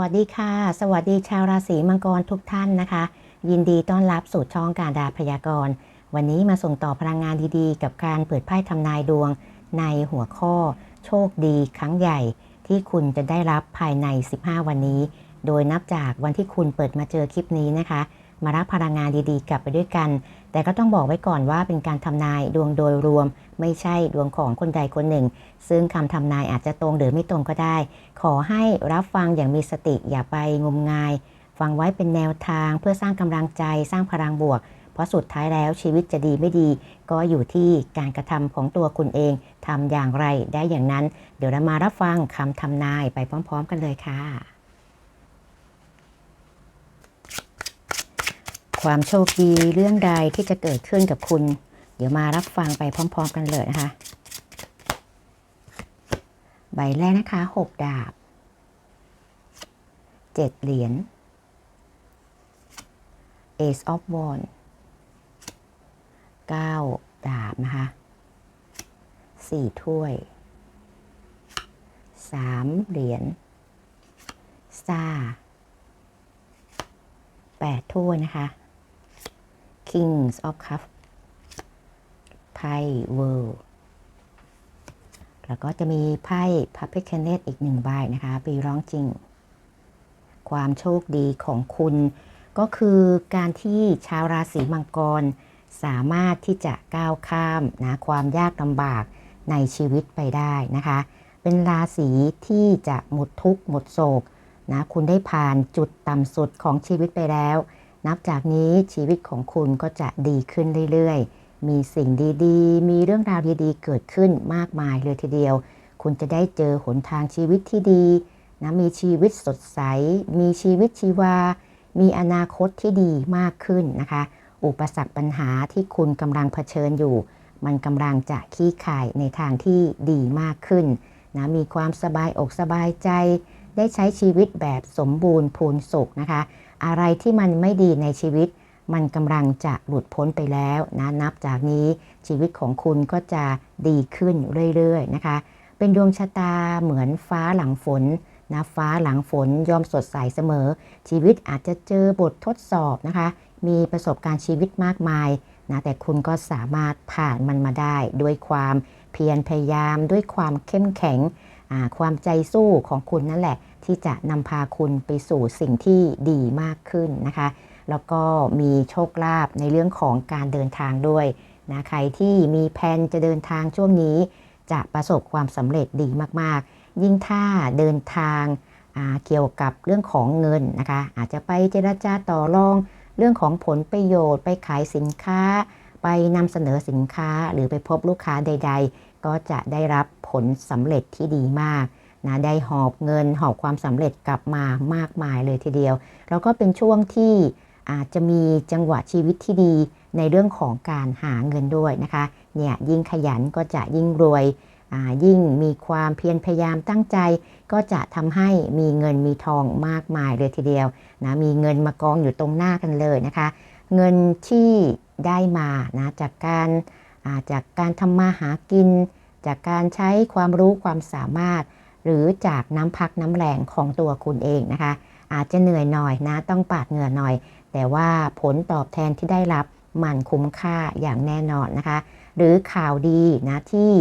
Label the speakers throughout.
Speaker 1: วัสดีค่ะ สวัสดีชาวราศีมังกรทุกท่านนะคะ ยินดีต้อนรับสู่ช่องการดาพยากรณ์ วันนี้มาส่งต่อพลังงานดีๆ กับการเปิดไพ่ทำนายดวง ในหัวข้อ โชคดีครั้งใหญ่ ที่คุณจะได้รับภายใน 15 วันนี้ โดยนับจากวันที่คุณเปิดมาเจอคลิปนี้นะคะ มารับพลังงานดีๆ กลับไปด้วยกัน แต่ก็ต้องบอกไว้ก่อนว่าเป็นการทำนายดวงโดยรวม ไม่ใช่ดวงของคนใดคนหนึ่ง ซึ่งคำทำนายอาจจะตรงหรือไม่ตรงก็ได้ ขอให้รับฟังอย่างมีสติอย่าไปงมงาย ฟังไว้เป็นแนวทางเพื่อสร้างกำลังใจสร้างพลังบวก เพราะสุดท้ายแล้วชีวิตจะดีไม่ดี ก็อยู่ที่การกระทำของตัวคุณเองทำอย่างไรได้อย่างนั้น เดี๋ยวเรามารับฟังคำทำนายไปพร้อม ๆ กันเลยค่ะ ความโชคดีเรื่องใดที่จะเกิดขึ้นกับคุณ เดี๋ยวมารับฟังไปพร้อม ๆ กันเลยนะคะ ใบแรกนะคะ6ดาบ7เหรียญ Ace of Wands 9ดาบนะคะ4ถ้วย3เหรียญซา8ถ้วยนะคะ Kings of Cups ไพ่ World แล้วก็จะมีไพ่พับเพคเนตอีกหนึ่งใบนะคะปีร้องจริง ความโชคดีของคุณ ก็คือการที่ชาวราศีมังกร สามารถที่จะก้าวข้ามนะความยากลำบากในชีวิตไปได้นะคะ เป็นราศีที่จะหมดทุกข์หมดโศกนะคุณได้ผ่านจุดต่ำสุดของชีวิตไปแล้ว นับจากนี้ชีวิตของคุณก็จะดีขึ้นเรื่อยๆ มีสิ่งดีๆ มีเรื่องราวดีๆ เกิดขึ้นมากมายเลยทีเดียว คุณจะได้เจอหนทางชีวิตที่ดีนะมีชีวิตสดใส มีชีวิตชีวา มีอนาคตที่ดีมากขึ้นนะคะ อุปสรรคปัญหาที่คุณกำลังเผชิญอยู่ มันกำลังจะขี้ข่ายในทางที่ดีมากขึ้นนะมีความสบายอกสบายใจ ได้ใช้ชีวิตแบบสมบูรณ์พูนสุขนะคะ อะไรที่มันไม่ดีในชีวิต มันกำลังจะหลุดพ้นไปแล้วนะนับจากนี้ชีวิตของคุณก็จะดีขึ้นเรื่อยๆนะคะ เป็นดวงชะตาเหมือนฟ้าหลังฝนนะฟ้าหลังฝนยอมสดใสเสมอ ชีวิตอาจจะเจอบททดสอบนะคะ มีประสบการณ์ชีวิตมากมายนะแต่คุณก็สามารถผ่านมันมาได้ด้วยความเพียรพยายามด้วยความเข้มแข็งความใจสู้ของคุณนั่นแหละ ที่จะนำพาคุณไปสู่สิ่งที่ดีมากขึ้นนะคะ แล้วก็มีโชคลาภในเรื่องของการเดินทางด้วยนะใครที่มีแผนจะเดินทางช่วงนี้ จะประสบความสำเร็จดีมากๆ ยิ่งถ้าเดินทางเกี่ยวกับเรื่องของเงินนะคะ อาจจะไปเจรจาต่อรอง เรื่องของผลประโยชน์ ไปขายสินค้า ไปนำเสนอสินค้าหรือไปพบลูกค้าใด ๆ ก็จะได้รับผลสำเร็จที่ดีมาก นะได้หอบเงินหอบความสำเร็จกลับมามากมายเลยทีเดียว แล้วก็เป็นช่วงที่อาจจะมีจังหวะชีวิตที่ดีในเรื่องของการหาเงินด้วยนะคะเนี่ยยิ่งขยันก็จะยิ่งรวยยิ่งมีความเพียรพยายามตั้งใจ ก็จะทำให้มีเงินมีทองมากมายเลยทีเดียวนะมีเงินมากองอยู่ตรงหน้ากันเลยนะคะ เงินที่ได้มานะจากการจากการทำมาหากิน จากการใช้ความรู้ความสามารถ หรือจากน้ำพักน้ำแรงของตัวคุณเองนะคะ อาจจะเหนื่อยหน่อยนะ ต้องปาดเหงื่อหน่อย แต่ว่าผลตอบแทนที่ได้รับมันคุ้มค่าอย่างแน่นอนนะคะ หรือข่าวดีนะที่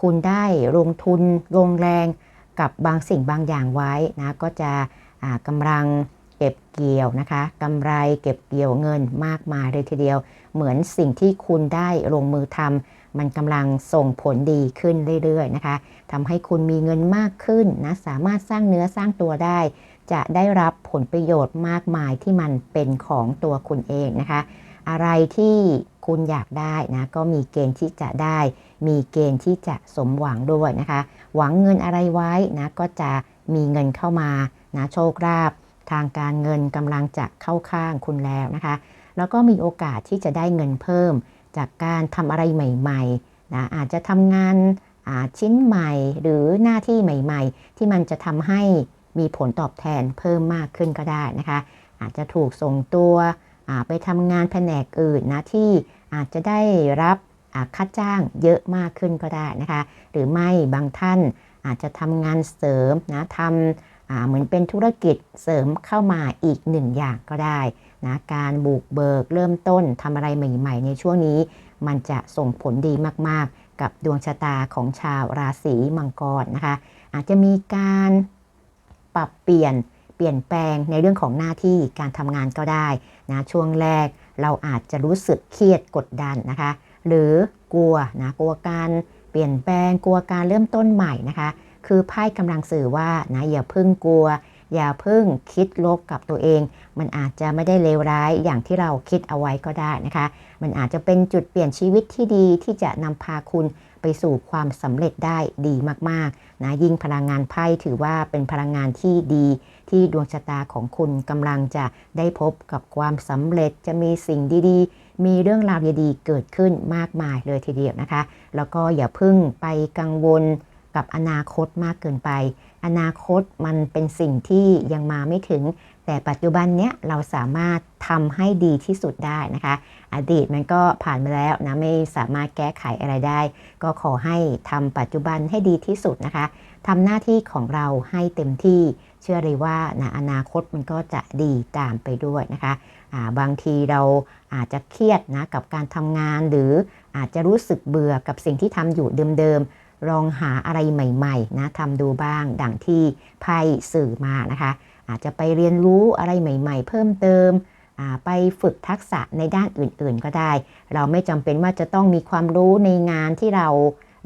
Speaker 1: คุณได้ลงทุนลงแรงกับบางสิ่งบางอย่างไว้นะก็จะกำลังเก็บเกี่ยวนะคะกำไรเก็บเกี่ยวเงินมากมายเลยทีเดียว เหมือนสิ่งที่คุณได้ลงมือทำ มันกำลังส่งผลดีขึ้นเรื่อยๆนะคะทำให้คุณมีเงินมากขึ้นนะสามารถสร้างเนื้อสร้างตัวได้ จะได้รับผลประโยชน์มากมายที่มันเป็นของตัวคุณเองนะคะ อะไรที่คุณอยากได้นะก็มีเกณฑ์ที่จะได้ มีเกณฑ์ที่จะสมหวังด้วยนะคะ หวังเงินอะไรไว้นะก็จะมีเงินเข้ามานะโชคลาภทางการเงินกำลังจะเข้าข้างคุณแล้วนะคะ แล้วก็มีโอกาสที่จะได้เงินเพิ่ม จากการทำอะไรใหม่ๆนะอาจจะทำงานชิ้นใหม่หรือหน้าที่ใหม่ ๆ ที่มันจะทำให้มีผลตอบแทนเพิ่มมากขึ้นก็ได้นะคะ อาจจะถูกส่งตัวไปทำงานแผนกอื่นนะที่อาจจะได้รับค่าจ้างเยอะมากขึ้นก็ได้นะคะ หรือไม่บางท่านอาจจะทำงานเสริมนะทอ่าเหมือนเป็นธุรกิจเสริมเข้ามาอีกหนึ่งอย่างก็ได้ นะการบุกเบิกเริ่มต้นทำอะไรใหม่ ๆ ในช่วงนี้ มันจะส่งผลดีมากๆ กับดวงชะตาของชาวราศีมังกรนะคะ อาจจะมีการปรับเปลี่ยนเปลี่ยนแปลงในเรื่องของหน้าที่การทำงานก็ได้นะช่วงแรกเราอาจจะรู้สึกเครียดกดดันนะคะ หรือกลัวนะกลัวการเปลี่ยนแปลงกลัวการเริ่มต้นใหม่นะคะ คือไพ่กำลังสื่อว่านะอย่าเพิ่งกลัว อย่าเพิ่งคิดลบกับตัวเอง มันอาจจะไม่ได้เลวร้ายอย่างที่เราคิดเอาไว้ก็ได้นะคะ มันอาจจะเป็นจุดเปลี่ยนชีวิตที่ดีที่จะนำพาคุณไปสู่ความสำเร็จได้ดีมากๆนะยิ่งพลังงานไพ่ถือว่าเป็นพลังงานที่ดี ที่ดวงชะตาของคุณกำลังจะได้พบกับความสำเร็จจะมีสิ่งดีๆ มีเรื่องราวดีๆเกิดขึ้นมากมายเลยทีเดียวนะคะ แล้วก็อย่าเพิ่งไปกังวลกับอนาคตมากเกินไป อนาคตมันเป็นสิ่งที่ยังมาไม่ถึง แต่ปัจจุบันเนี้ยเราสามารถทำให้ดีที่สุดได้นะคะ อดีตมันก็ผ่านมาแล้วนะไม่สามารถแก้ไขอะไรได้ ก็ขอให้ทำปัจจุบันให้ดีที่สุดนะคะทำหน้าที่ของเราให้เต็มที่เชื่อเลยว่านะอนาคตมันก็จะดีตามไปด้วยนะคะบางทีเราอาจจะเครียดนะกับการทำงานหรืออาจจะรู้สึกเบื่อกับสิ่งที่ทำอยู่เดิมๆ ลองหาอะไรใหม่ๆนะทำดูบ้างดังที่ไพ่สื่อมานะคะ อาจจะไปเรียนรู้อะไรใหม่ ๆ เพิ่มเติมไปฝึกทักษะในด้านอื่นๆ ก็ได้ เราไม่จำเป็นว่าจะต้องมีความรู้ในงานที่เรา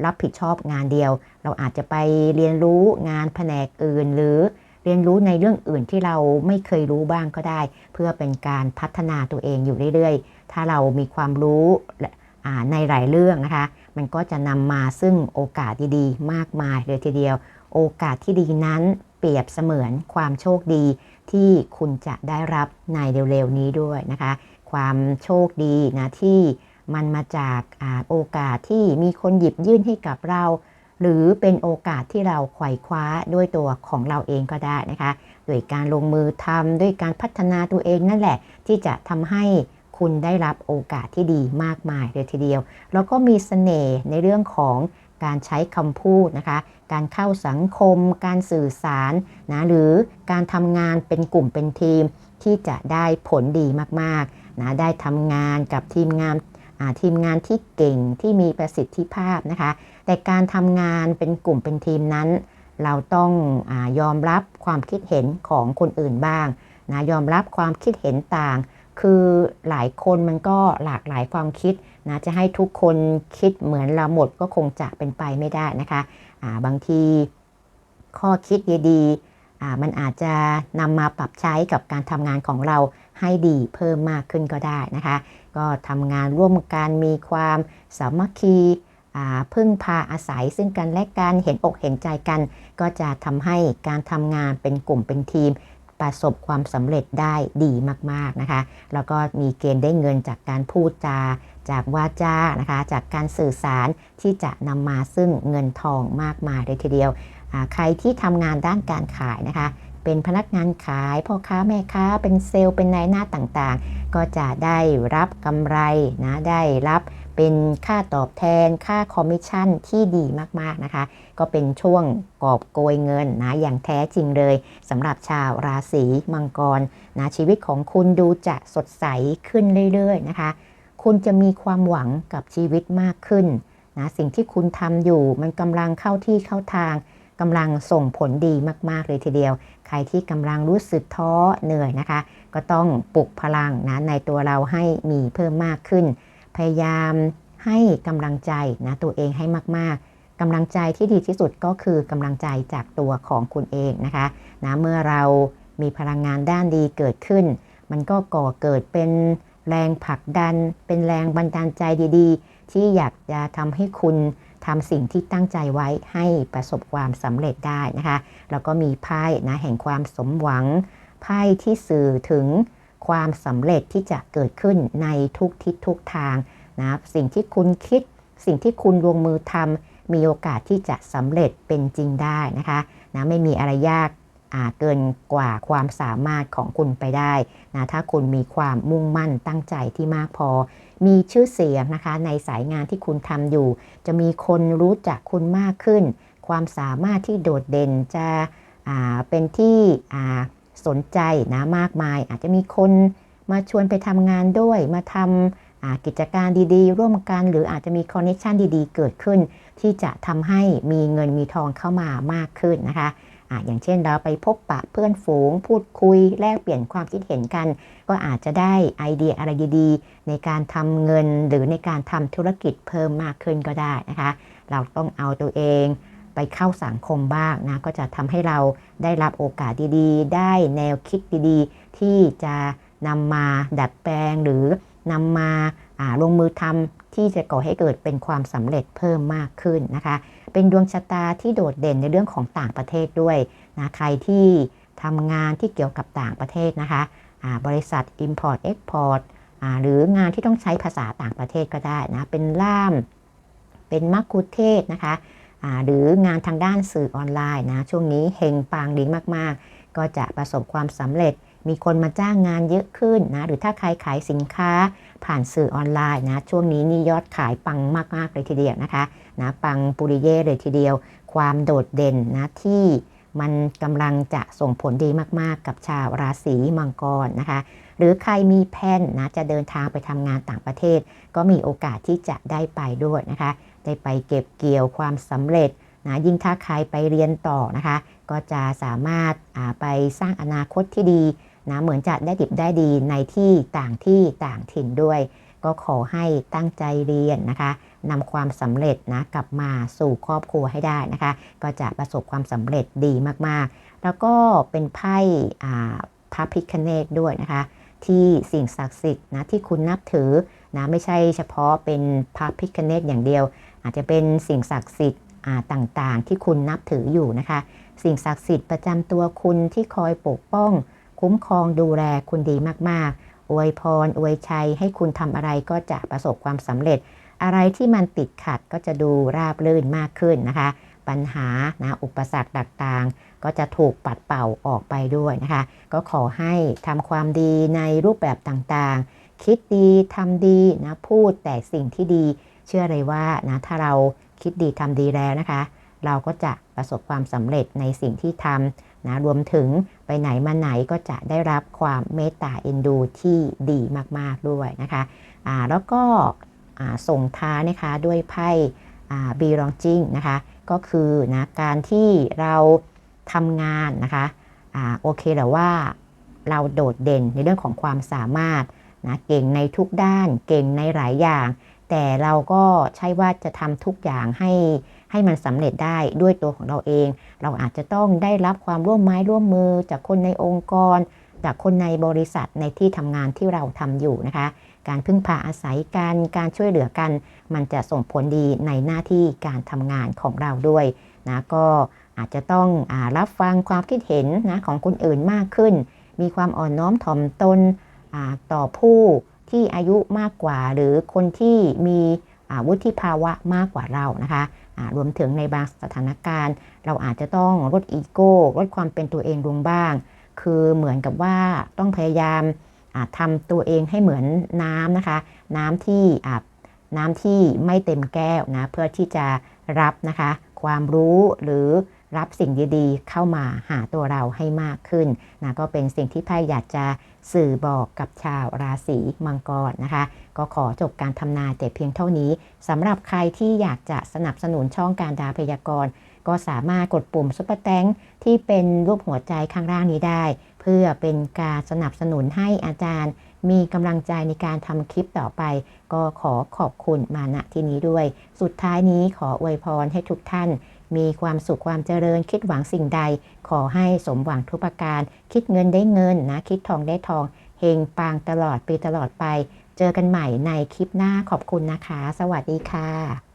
Speaker 1: รับผิดชอบงานเดียว เราอาจจะไปเรียนรู้งานแผนกอื่น หรือเรียนรู้ในเรื่องอื่นที่เราไม่เคยรู้บ้างก็ได้ เพื่อเป็นการพัฒนาตัวเองอยู่เรื่อยๆ ถ้าเรามีความรู้ในหลายเรื่องนะคะ มันก็จะนำมาซึ่งโอกาสดีๆ มากมายเลยทีเดียว โอกาสที่ดีนั้นเปรียบเสมือนความโชคดีที่คุณจะได้รับในเร็วๆนี้ด้วยนะคะ ความโชคดีนะที่มันมาจากอาโอกาสที่มีคนหยิบยื่นให้กับเรา หรือเป็นโอกาสที่เราไขว่คว้าด้วยตัวของเราเองก็ได้นะคะ โดยการลงมือทำด้วยการพัฒนาตัวเองนั่นแหละที่จะทำให้ คุณได้รับโอกาสที่ดีมากมายเลยทีเดียว แล้วก็มีสเสน่ห์ในเรื่องของการใช้คำพูดนะคะ การเข้าสังคม การสื่อสารนะหรือการทำงานเป็นกลุ่มเป็นทีมที่จะได้ผลดีมากๆนะได้ทำงานกับทีมงานทีมงานที่เก่งที่มีประสิทธิภาพนะคะ แต่การทำงานเป็นกลุ่มเป็นทีมนั้น เราต้องอยอมรับความคิดเห็นของคนอื่นบ้างนะยอมรับความคิดเห็นต่าง คือหลายคนมันก็หลากหลายความคิดนะจะให้ทุกคนคิดเหมือนเราหมดก็คงจะเป็นไปไม่ได้นะคะะบางทีข้อคิดดีๆมันอาจจะนำมาปรับใช้กับการทำงานของเราให้ดีเพิ่มมากขึ้นก็ได้นะคะ ก็ทำงานร่วมกันมีความสามัคคีพึ่งพาอาศัยซึ่งกันและกันเห็นอกเห็นใจกัน ก็จะทำให้การทำงานเป็นกลุ่มเป็นทีม ประสบความสำเร็จได้ดีมากๆนะคะแล้วก็มีเกณฑ์ได้เงินจากการพูดจา จากวาจานะคะจากการสื่อสารที่จะนำมาซึ่งเงินทองมากมายเลยทีเดียวใครที่ทำงานด้านการขายนะคะ เป็นพนักงานขายพ่อค้าแม่ค้า เป็นเซลล์เป็นนายหน้าต่างๆ ก็จะได้รับกำไรนะได้รับเป็นค่าตอบแทนค่าคอมมิชชั่นที่ดีมากๆนะคะ ก็เป็นช่วงกอบโกยเงินนะอย่างแท้จริงเลยสำหรับชาวราศีมังกรนะชีวิตของคุณดูจะสดใสขึ้นเรื่อยๆนะคะ คุณจะมีความหวังกับชีวิตมากขึ้นนะสิ่งที่คุณทำอยู่มันกำลังเข้าที่เข้าทาง กำลังส่งผลดีมาก ๆ เลยทีเดียว ใครที่กำลังรู้สึกท้อเหนื่อยนะคะ ก็ต้องปลุกพลังนะในตัวเราให้มีเพิ่มมากขึ้น พยายามให้กำลังใจนะตัวเองให้มาก ๆกำลังใจที่ดีที่สุดก็คือกำลังใจจากตัวของคุณเองนะคะนะเมื่อเรามีพลังงานด้านดีเกิดขึ้น มันก็ก่อเกิดเป็นแรงผลักดัน เป็นแรงบันดาลใจดี ๆ ที่อยากจะทำให้คุณ ทำสิ่งที่ตั้งใจไว้ให้ประสบความสำเร็จได้นะคะ แล้วก็มีไพ่นะแห่งความสมหวัง ไพ่ที่สื่อถึงความสำเร็จที่จะเกิดขึ้นในทุกทิศทุกทางนะสิ่งที่คุณคิด สิ่งที่คุณลงมือทำมีโอกาสที่จะสำเร็จเป็นจริงได้นะคะนะไม่มีอะไรยาก เกินกว่าความสามารถของคุณไปได้นะถ้าคุณมีความมุ่งมั่นตั้งใจที่มากพอ มีชื่อเสียงนะคะในสายงานที่คุณทำอยู่ จะมีคนรู้จักคุณมากขึ้น ความสามารถที่โดดเด่นจะเป็นที่สนใจนะมากมาย อาจจะมีคนมาชวนไปทำงานด้วย มาทำกิจการดีๆ ร่วมกัน หรืออาจจะมีคอนเนคชันดีๆ เกิดขึ้น ที่จะทำให้มีเงินมีทองเข้ามามากขึ้นนะคะ ออย่างเช่นเราไปพบปะเพื่อนฝูง พูดคุยแลกเปลี่ยนความคิดเห็นกัน ก็อาจจะได้ไอเดียอะไรดีๆ ในการทำเงินหรือในการทำธุรกิจเพิ่มมากขึ้นก็ได้นะคะ เราต้องเอาตัวเองไปเข้าสังคมบ้างนะก็จะทำให้เราได้รับโอกาสดีๆ ได้แนวคิดดีๆ ที่จะนำมาดัดแปลงหรือนำมาลงมือทำที่จะก่อให้เกิดเป็นความสำเร็จเพิ่มมากขึ้นนะคะ เป็นดวงชะตาที่โดดเด่นในเรื่องของต่างประเทศด้วยนะใครที่ทำงานที่เกี่ยวกับต่างประเทศนะคะบริษัท Import Export หรืองานที่ต้องใช้ภาษาต่างประเทศก็ได้นะ เป็นล่าม เป็นมักคุเทศนะคะหรืองานทางด้านสื่อออนไลน์นะ ช่วงนี้เฮงปังดีมาก ๆ ก็จะประสบความสำเร็จ มีคนมาจ้างงานเยอะขึ้นนะ หรือถ้าใครขายสินค้าผ่านสื่อออนไลน์นะ ช่วงนี้นี่ยอดขายปังมาก ๆ เลยทีเดียวนะคะ นะปังปุริเย่เลยทีเดียว ความโดดเด่นนะที่มันกำลังจะส่งผลดีมากๆ กับชาวราศีมังกรนะคะ หรือใครมีแผนนะจะเดินทางไปทำงานต่างประเทศ ก็มีโอกาสที่จะได้ไปด้วยนะคะ ได้ไปเก็บเกี่ยวความสำเร็จนะยิ่งถ้าใครไปเรียนต่อนะคะ ก็จะสามารถไปสร้างอนาคตที่ดีนะเหมือนจะได้ดิบได้ดีในที่ต่างที่ต่างถิ่นด้วย ก็ขอให้ตั้งใจเรียนนะคะ นำความสำเร็จนะกลับมาสู่ครอบครัวให้ได้นะคะ ก็จะประสบความสำเร็จดีมากๆ แล้วก็เป็นไพ่พระพิคเนตด้วยนะคะ ที่สิ่งศักดิ์สิทธิ์นะที่คุณนับถือนะไม่ใช่เฉพาะเป็นพระพิคเนตอย่างเดียว อาจจะเป็นสิ่งศักดิ์สิทธิ์ต่างๆ ที่คุณนับถืออยู่นะคะ สิ่งศักดิ์สิทธิ์ประจำตัวคุณที่คอยปกป้อง คุ้มครองดูแลคุณดีมากๆอวยพรอวยชัยให้คุณทำอะไรก็จะประสบความสำเร็จ อะไรที่มันติดขัดก็จะดูราบรื่นมากขึ้นนะคะ ปัญหานะอุปสรรคต่างๆ ก็จะถูกปัดเป่าออกไปด้วยนะคะ ก็ขอให้ทำความดีในรูปแบบต่างๆ คิดดีทำดีนะพูดแต่สิ่งที่ดี เชื่อเลยว่านะถ้าเราคิดดีทำดีแล้วนะคะ เราก็จะประสบความสำเร็จในสิ่งที่ทำนะรวมถึงไปไหนมาไหนก็จะได้รับความเมตตาเอ็นดูที่ดีมากๆด้วยนะคะแล้วก็ ส่งท้านะคะด้วยไพ่บีรองจิงนะคะ ก็คือนะการที่เราทำงานนะคะโอเคแต่ว่าเราโดดเด่นในเรื่องของความสามารถนะเก่งในทุกด้านเก่งในหลายอย่าง แต่เราก็ใช่ว่าจะทำทุกอย่างให้ให้มันสำเร็จได้ด้วยตัวของเราเอง เราอาจจะต้องได้รับความร่วมไม้ร่วมมือจากคนในองค์กร จากคนในบริษัทในที่ทำงานที่เราทำอยู่นะคะ การพึ่งพาอาศัยกันการช่วยเหลือกัน มันจะส่งผลดีในหน้าที่การทำงานของเราด้วยนะก็อาจจะต้องอรับฟังความคิดเห็นนะของคนอื่นมากขึ้น มีความอ่อนน้อมถ่อมตนต่อผู้ที่อายุมากกว่า หรือคนที่มีวุฒิภาวะมากกว่าเรานะคะรวมถึงในบางสถานการณ์ เราอาจจะต้องลดอีโก้ลดความเป็นตัวเองลงบ้าง คือเหมือนกับว่าต้องพยายาม ทำตัวเองให้เหมือนน้ำนะคะ น้ำที่น้ำที่ไม่เต็มแก้วนะเพื่อที่จะรับนะคะ ความรู้หรือรับสิ่งดีๆ เข้ามาหาตัวเราให้มากขึ้นนะก็เป็นสิ่งที่ไพ่อยากจะสื่อบอกกับชาวราศีมังกรนะคะ ก็ขอจบการทำนายแต่เพียงเท่านี้สำหรับใครที่อยากจะสนับสนุนช่องการดาพยากรณ์ ก็สามารถกดปุ่มซุปเปอร์แตงที่เป็นรูปหัวใจข้างล่างนี้ได้ เพื่อเป็นการสนับสนุนให้อาจารย์ มีกำลังใจในการทำคลิปต่อไป ก็ขอขอบคุณมาณที่นี้ด้วย สุดท้ายนี้ขออวยพรให้ทุกท่าน มีความสุขความเจริญคิดหวังสิ่งใด ขอให้สมหวังทุกประการ คิดเงินได้เงินนะคิดทองได้ทองเฮงปังตลอดปีตลอดไป เจอกันใหม่ในคลิปหน้าขอบคุณนะคะ สวัสดีค่ะ